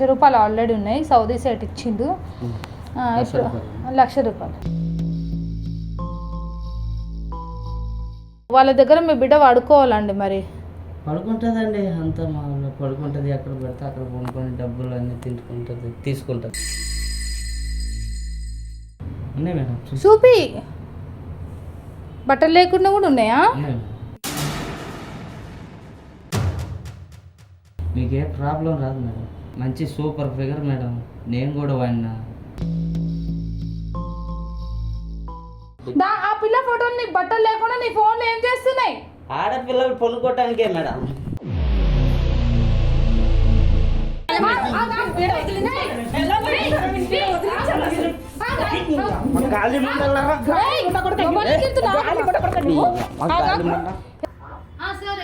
లక్ష రూపాయలు ఆల్రెడీ ఉన్నాయి. Saudi set ఇచ్చిండు. ఇప్పుడు రూపాయలు. లక్ష రూపాయలు. వాళ్ళ దగ్గర మీ బిడ్డ వాడుకోవాలండి మరి. పడుకుంటుందండి. అంతా మా పడుకుంటుంది. ఎక్కడ పెడితే అక్కడ కొనుక్కొని డబ్బులు అన్నీ తింటుకుంటుంది తీసుకుంటుంది. ఉన్నాయి మేడం. చూపి బట్టలు లేకుండా కూడా ఉన్నాయా? మీకు ఏ ప్రాబ్లం రాదు మేడం. మంచి సూపర్ ఫిగర్ మేడం నేను కూడా వాడినా దా ఆ పిల్ల ఫోటోలు నీ బట్టలు లేకుండా నీ ఫోన్లో ఏం చేస్తున్నాయి ఆడపిల్లలు కొనుక్కోవటానికే మేడం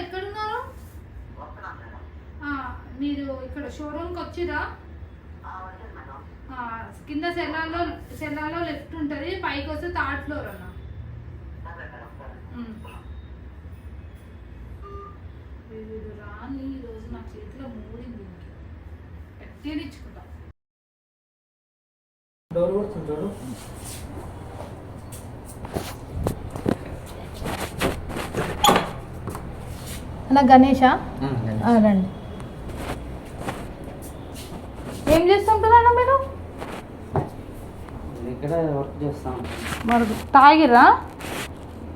ఎక్కడున్నారు ఆ, మీరు ఇక్కడ షోరూమ్కి వచ్చిరా? ఆ, కింద సెల్లాలో సెల్లాలో లెఫ్ట్ ఉంటుంది పైకి వస్తే థర్డ్ ఫ్లోర్ అన్న. వీడు రాని ఈరోజు నా చేతిలో మూడింది డోర్ చూడు అన్న గణేషా? రండి. ఏం చేస్తుంటారన్న మీరు? ఇక్కడ వర్క్ చేస్తాం మరి తాగిర్రా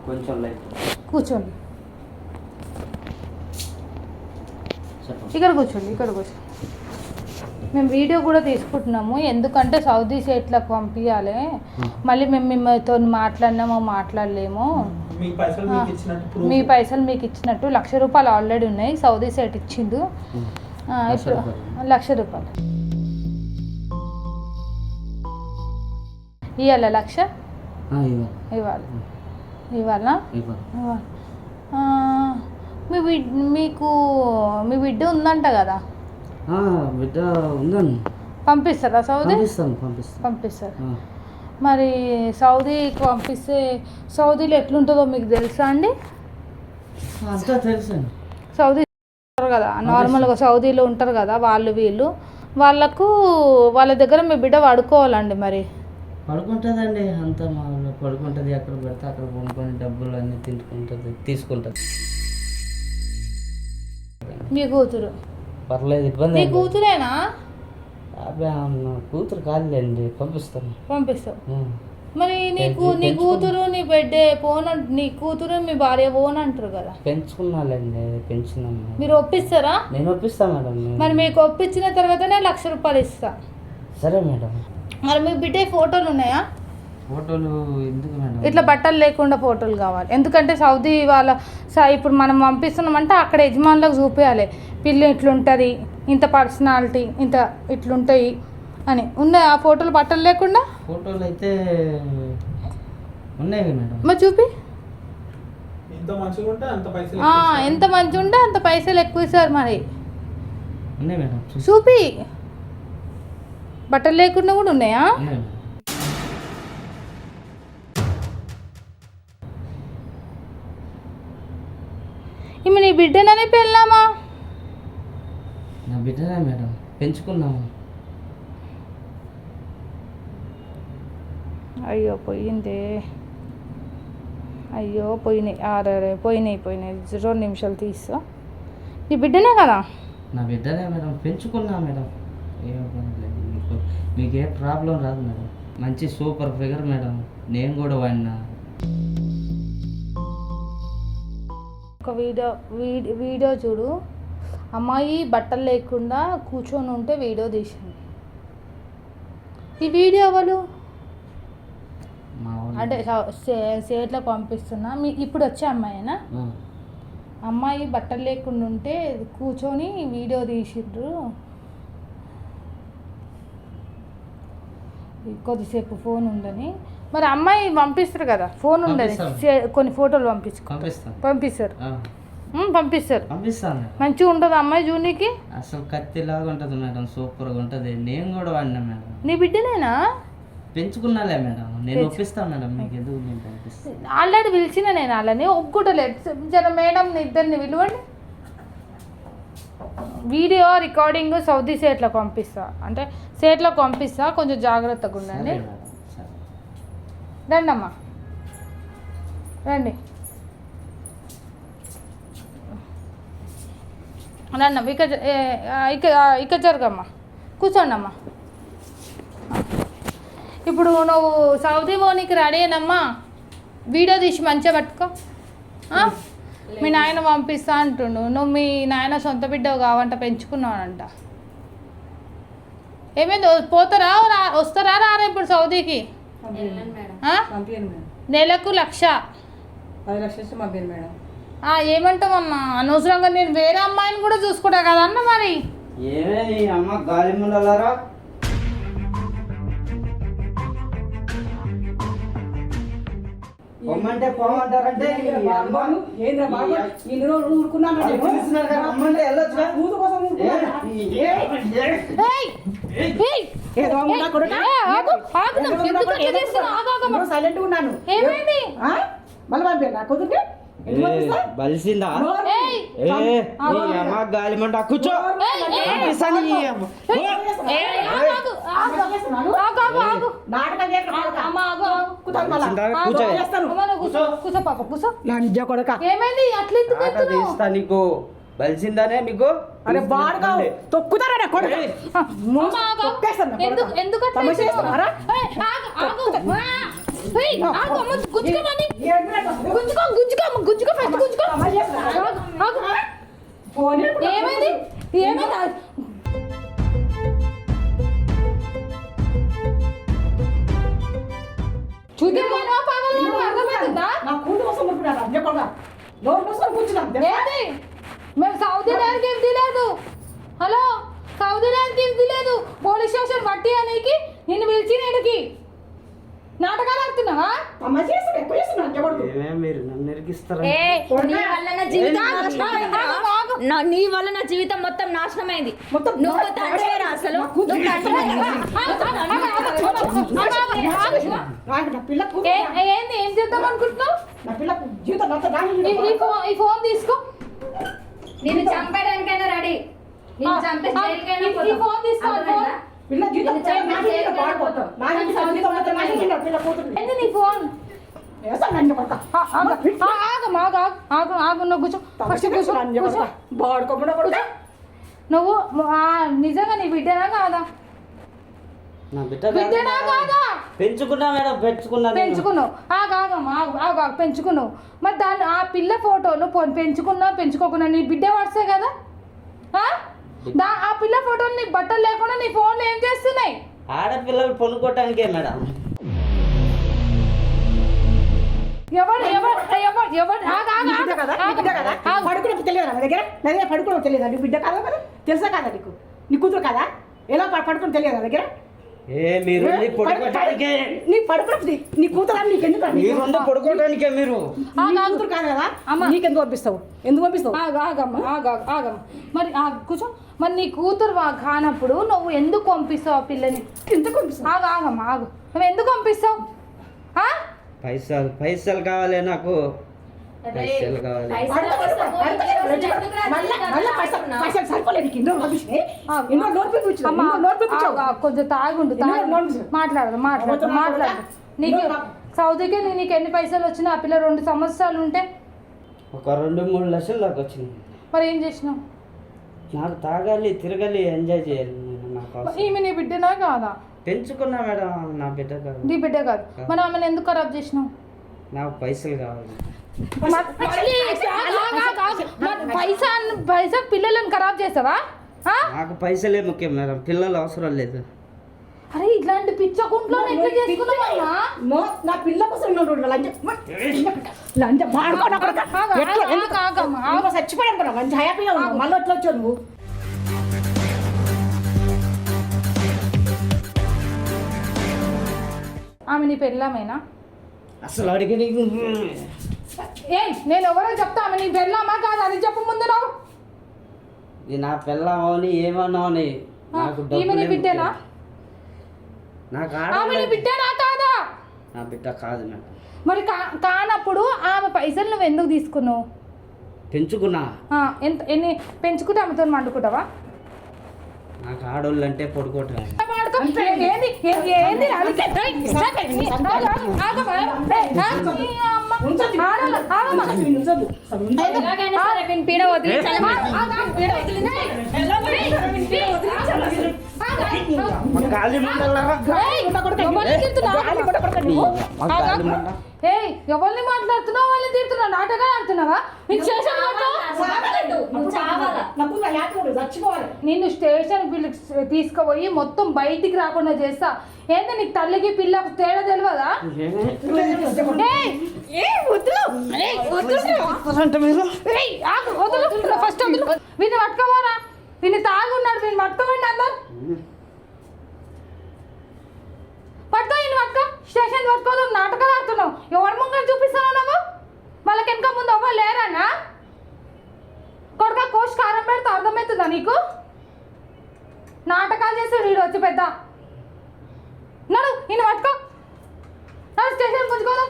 కొంచెం లైట్ కూర్చోండి. ఇక్కడ కూర్చోండి ఇక్కడ కూర్చోండి. మేము వీడియో కూడా తీసుకుంటున్నాము. ఎందుకంటే సౌదీ స్టేట్లకు పంపించాలి మళ్ళీ మేము మిమ్మల్తో మాట్లాడినామో మాట్లాడలేము. మీ పైసలు మీకు ఇచ్చినట్టు proof. మీ పైసలు మీకు ఇచ్చినట్టు లక్ష రూపాయలు ఆల్రెడీ ఉన్నాయి. సౌదీ సెట్ ఇచ్చిండు. ఇప్పుడు. లక్ష రూపాయలు. ఇవ్వాలా లక్ష? ఇవ్వాలి. ఇవ్వాలి. మీ బిడ్ మీకు మీ బిడ్డ ఉందంట కదా? బిడ్డ ఉందండి. పంపిస్తారా సౌదీ? పంపిస్తారు. మరి సౌదీకి పంపిస్తే సౌదీలో ఎట్లుంటుందో మీకు తెలుసా అండి? సౌదీ కదా నార్మల్గా సౌదీలో ఉంటారు కదా వాళ్ళు వీళ్ళు. వాళ్ళకు వాళ్ళ దగ్గర మీ బిడ్డ వాడుకోవాలండి మరి. పడుకుంటుందండి అంతా మా ఊళ్ళో పడుకుంటుంది ఎక్కడ పెడితే అక్కడ కొనుక్కొని డబ్బులు అన్నీ తింటుకుంటుంది తీసుకుంటుంది. మీ కూతురు? పర్లేదు ఇబ్బంది. కూతురేనా? అబ్బే, కూతురు కాదులేండి పంపిస్తాను. పంపిస్తావు? ఆ. మరి నీకు నీ కూతురు నీ బిడ్డే పోన్ అంట నీ కూతురు మీ భార్య పోన్ అంటారు కదా? పెంచుకున్నాలేండి పెంచినాము మీరు ఒప్పిస్తారా? నేను ఒప్పిస్తా మేడం. మరి మీకు ఒప్పించిన తర్వాతనే లక్ష రూపాయలు ఇస్తా. సరే మేడం. మరి మీ బిడ్డ ఫోటోలు ఉన్నాయా? ఫోటోలు ఎందుకు మేడం? ఇట్లా బట్టలు లేకుండా ఫోటోలు కావాలి. ఎందుకంటే సౌదీ వాళ్ళ స- ఇప్పుడు మనం పంపిస్తున్నామంటే అక్కడ యజమానులకు చూపించాలి పిల్ల ఇట్లుంటుంది ఇంత పర్సనాలిటీ ఇంత ఇట్లుంటాయి అని. ఉన్నాయి ఆ ఫోటోలు బట్టలు లేకుండా? ఫోటోలు అయితే ఉన్నాయి మేడం. మరి చూపి. ఎంత మంచిగా ఉంటే అంత పైసలు ఆ, ఎక్కువ ఇస్తారు. ఎంత మంచి ఉంటే అంత పైసలు ఎక్కువ ఇస్తారు మరి. చూపి. బట్టలు లేకుండా కూడా ఉన్నాయా? ఇవి నీ బిడ్డనని పెళ్ళామా? నా బిడ్డనే మేడం? పెంచుకున్నాము. అయ్యో పోయిందే. అయ్యో పోయినాయి. ఆరే పోయినాయి పోయినాయి. రెండు నిమిషాలు తీస్తా. నీ బిడ్డనే కదా? నా బిడ్డనే మేడం. పెంచుకున్నా మేడం. ఏం లేదు మీకు ఏ ప్రాబ్లం రాదు మేడం. మంచి సూపర్ ఫిగర్ మేడం. నేను కూడా వాడినా. ఒక వీడియో వీడి- వీడియో చూడు. అమ్మాయి బట్టలు లేకుండా కూర్చొని ఉంటే వీడియో తీసింది. ఈ వీడియో ఎవరు? అంటే సేట్లో పంపిస్తున్నా. మీ ఇప్పుడు వచ్చే అమ్మాయినా? అమ్మాయి బట్టలు లేకుండా ఉంటే కూర్చొని వీడియో తీసిండ్రు. కొద్దిసేపు ఫోన్ ఉందని. మరి అమ్మాయి పంపిస్తారు కదా ఫోన్. చే- కొన్ని ఫోటోలు పంపించుకో పంపిస్తాను. పంపిస్తారు. పంపిస్తారు. పంపిస్తాను. మంచిగా ఉంటుంది అమ్మాయి జూనికి? అసలు కత్తిలాగా ఉంటుంది మేడం సూపర్గా ఉంటుంది. నేను కూడా వాడినా మేడం. నీ బిడ్డనేనా? పెంచుకున్నాలే మేడం. నేను ఒప్పిస్తాను మేడం మీకు ఎందుకు నేను పంపిస్తాను ఆల్రెడీ పిలిచిన నేను వాళ్ళని ఒప్పుకోవట్లేదు జర మేడం ఇద్దరిని పిలవండి. వీడియో రికార్డింగ్ సౌదీ సేట్లో పంపిస్తా. అంటే సేట్లో పంపిస్తా కొంచెం జాగ్రత్తగా ఉండండి. రండి అమ్మా రండి రండి. అమ్మ ఇక ఇక ఇక జరగమ్మా. కూర్చోండి అమ్మా ఇప్పుడు నువ్వు సౌదీ పోనీకి రెడీ అయినమ్మా. వీడియో తీసి మంచిగా పట్టుకో? మీ నాయన పంపిస్తా అంటుండు. నువ్వు మీ నాయన సొంత బిడ్డ కావంట పెంచుకున్నావంట. ఏమైంది? పోతారా? వస్తారా? రారా ఇప్పుడు సౌదీకి? నెలకు లక్ష. ఏమంటావమ్మా? అనవసరంగా నేను వేరే అమ్మాయిని కూడా చూసుకుంటా కదన్న మరి? ఏమే అమ్మ గాలి పొమ్మంటే పోమంటారంటే ఈ అమ్మ ఏంద్రా బాబు? ఇన్ని రోజులు ఊరుకున్నాను రమ్మంటే వెళ్ళొచ్చుగా? కూతు కోసం సైలెంట్ ఉన్నాను. ఏమైంది? ఆ? మళ్ళీ పంపించండి నా పంపిస్తా? బలిసిందా? నోరు- ఏయ్! ఏ నీ అమ్మ గాలి మంట కూర్చో. కూర్చో. కొడుక. ఏమైంది? అట్లా నీకు. బలిసిందానే నీకు అరే బాడుగా తొక్కుతారా కొడుక. ఎందుకు. ఎందుకు గుంజుకో ఫస్ట్ ఏమైంది? ఏమైంది? అర్థమవుతుందా నా కోసం కూర్చున్నాం. ఏంటి మేము సౌదీ ల్యాండ్కి ఏం తీలేదు. హలో? సౌదీ ల్యాండ్కి ఏం తీలేదు. పోలీస్ స్టేషన్ పట్టి అనేకి నిన్ను పిలిచి నేడుకి నాటకాలు ఆడుతున్నావా అమ్మ చేస్తాడు ఎక్కువ చేస్తున్నాడు అంజ కొడుకు ఏమే మీరు నన్ను ఎరిగిస్తారా? ఏ నీ వల్ల నా జీవితం ఆగు, నాశనమైందిరా. ఆగు, ఆగు. నా- నీ వల్ల నా జీవితం మొత్తం నాశనమైంది మొత్తం నువ్వు తండ్రివేరా అసలు. నువ్వు ఏంది ఏం చేద్దాం అనుకుంటున్నావు? నా పిల్ల జీవితం అంతా దాని ఈ- ఫోన్ తీసుకో. నిన్ను చంపడానికైనా రెడీ. నిన్ను ఆ, చంపే జైలుకైనా. ఫోన్ తీసుకో? పిల్ల పాడిపోతాం ఏంది నీ ఫోన్? నువ్వు నిజంగా నీ బిడ్డనా కాదా? పెంచుకున్నా మేడం పెంచుకున్నా నేను. పెంచుకున్నావు. ఆగు పెంచుకున్నావు. మరి దాన్ని ఆ పిల్ల ఫోటోలు పెంచుకున్నా పెంచుకోకున్నా నీ బిడ్డ వాట్సే కదా? ఆ? దా ఆ పిల్ల ఫోటోలు నీ బట్టలు లేకుండా నీ ఫోన్లో ఏం చేస్తున్నాయి? ఆడపిల్లలు పొనుకోవటానికే మేడం. ఎవరు ఎవరు ఎవరు ఎవరు? ఆగు, ఆగు, ఆగు. పడుకున్నప్పుడు తెలియదా నా దగ్గర? నా దగ్గర పడుకోవడం తెలియదా నీ బిడ్డ కాదా కదా తెలుసా కాదా నీకు? నీ కూతురు కదా? ఎలా ప- పడుకుని తెలియదా నా దగ్గర? ఏ మీరు నీ నీ కూతురు నీకు? ఎందుకు మీరుండి మీరు. కూతురు కాదు కదా అమ్మ. నీకెందుకు పంపిస్తావు? ఎందుకు పంపిస్తావు? ఆగు ఆగమ్మ ఆగు ఆగు, ఆగమ్మ మరి కూర్చో. మరి నీ కూతురు వా- కానప్పుడు నువ్వు ఎందుకు పంపిస్తావు ఆ పిల్లని? ఎందుకు పంపిస్తావు? ఆగు ఆగమ్మ ఆగు. నువ్వు ఎందుకు పంపిస్తావు? ఆ? పైసలు పైసలు కావాలి నాకు. పైసలు కావాలి కొంచెం తాగుండు. మాట్లాడదు మాట్లాడదు అవతల మాట్లాడదు? నీకు సౌదీకి నీకు ఎన్ని పైసలు వచ్చినా ఆ పిల్ల రెండు సంవత్సరాలు ఉంటే? ఒక రెండు మూడు లక్షలు దాకా వచ్చింది. మరి ఏం చేసినావు? నాకు తాగాలి తిరగాలి ఎంజాయ్ చేయాలి. ఈమె నీ బిడ్డనా కాదా? పెంచుకున్నా మేడం నా బిడ్డ కాదు. నీ బిడ్డ కాదు. మరి ఆమెను ఎందుకు ఖరాబ్ చేసినావు? నాకు పైసలు కావాలి. పైసా అన్న- పైసా పిల్లలను ఖరాబ్ చేస్తావా ఆ? నాకు పైసలే ముఖ్యం మేడం. పిల్లలు అవసరం లేదు. అరే ఇట్లాంటి పిచ్చ గుంట్లో ఎట్లా చేసుకున్నావమ్మా నో పిల్ల కోసం లంచ లంచ మాడుకో నా కొడుకా. ఆగు, ఆగు, ఎట్లా- ఆగు, ఎందుకు? ఆగమ్మ, ఆగు. నువ్వు చచ్చిపోయాడు అనుకున్నా మంచి హ్యాపీగా ఉన్నావు. మళ్ళీ ఎట్లా వచ్చావు నువ్వు? ఆమె నీ పెళ్ళామేనా? అసలు అడిగి ఏ నేను ఎవరో చెప్తా ఆమె నీ పెళ్ళామా కాదు? అది చెప్పు ముందు నువ్వు. ఇది నా పిల్లమని ఏమన్నావని నాకు ఈమె నీ బిడ్డేనా. నాకు ఆమె నీ ఆడలేదు బిడ్డేనా కాదా? నా బిడ్డ కాదు మరి కా కానప్పుడు ఆమె పైసలు నువ్వు ఎందుకు తీసుకున్నావు? పెంచుకున్నా. ఆ, ఎంత ఎన్ని పెంచుకుంటే ఆమెతో మండుకుంటావా నాకు ఆడోళ్ళు అంటే పడుకోవటం వాడుకో. ఏ- ఏంది? ఏ- ఏంది పీడ ఎవరిని మాట్లాడుతున్నావు వాళ్ళని తిడుతున్నావు నాటగా ఆడుతున్నావా నీకు స్టేషన్ నిన్ను స్టేషన్ తీసుకుపోయి మొత్తం బయటికి రాకుండా చేస్తా ఏంది నీకు తల్లికి పిల్లకు తేడా తెలియదా ఫస్ట్ వదులు. వీడిని పట్టుకోవాలా? వీడిని తాగున్నాడు వీడిని పట్టుకోవండి అందరు. పట్టుకో ఈయన పట్టుకో. స్టేషన్ పట్టుకోదు నాటకాలు ఆడుతున్నావు. ఎవరి ముంగని చూపిస్తున్నావు నువ్వు? వాళ్ళకి వెనక ముందు అవ్వ లేరానా కొడుక కోసి కారం పెడితే అర్థమవుతుందా నీకు? నాటకాలు చేసి వీడు వచ్చి పెద్ద. నడు ఈయన పట్టుకో. నడు స్టేషన్ గుంజుకోదాం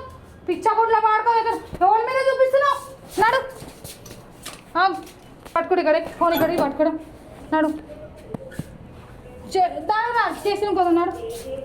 పిచ్చకుండా వాడుకో ఇక్కడ. ఎవరి మీద చూపిస్తున్నావు? నడు. పట్టుకుడు పట్టుకోడు ఇక్కడ. ఫోన్ ఇక్కడ పట్టుకోడు. నడు. చే- దాని రా స్టేషన్ కోసం నడు.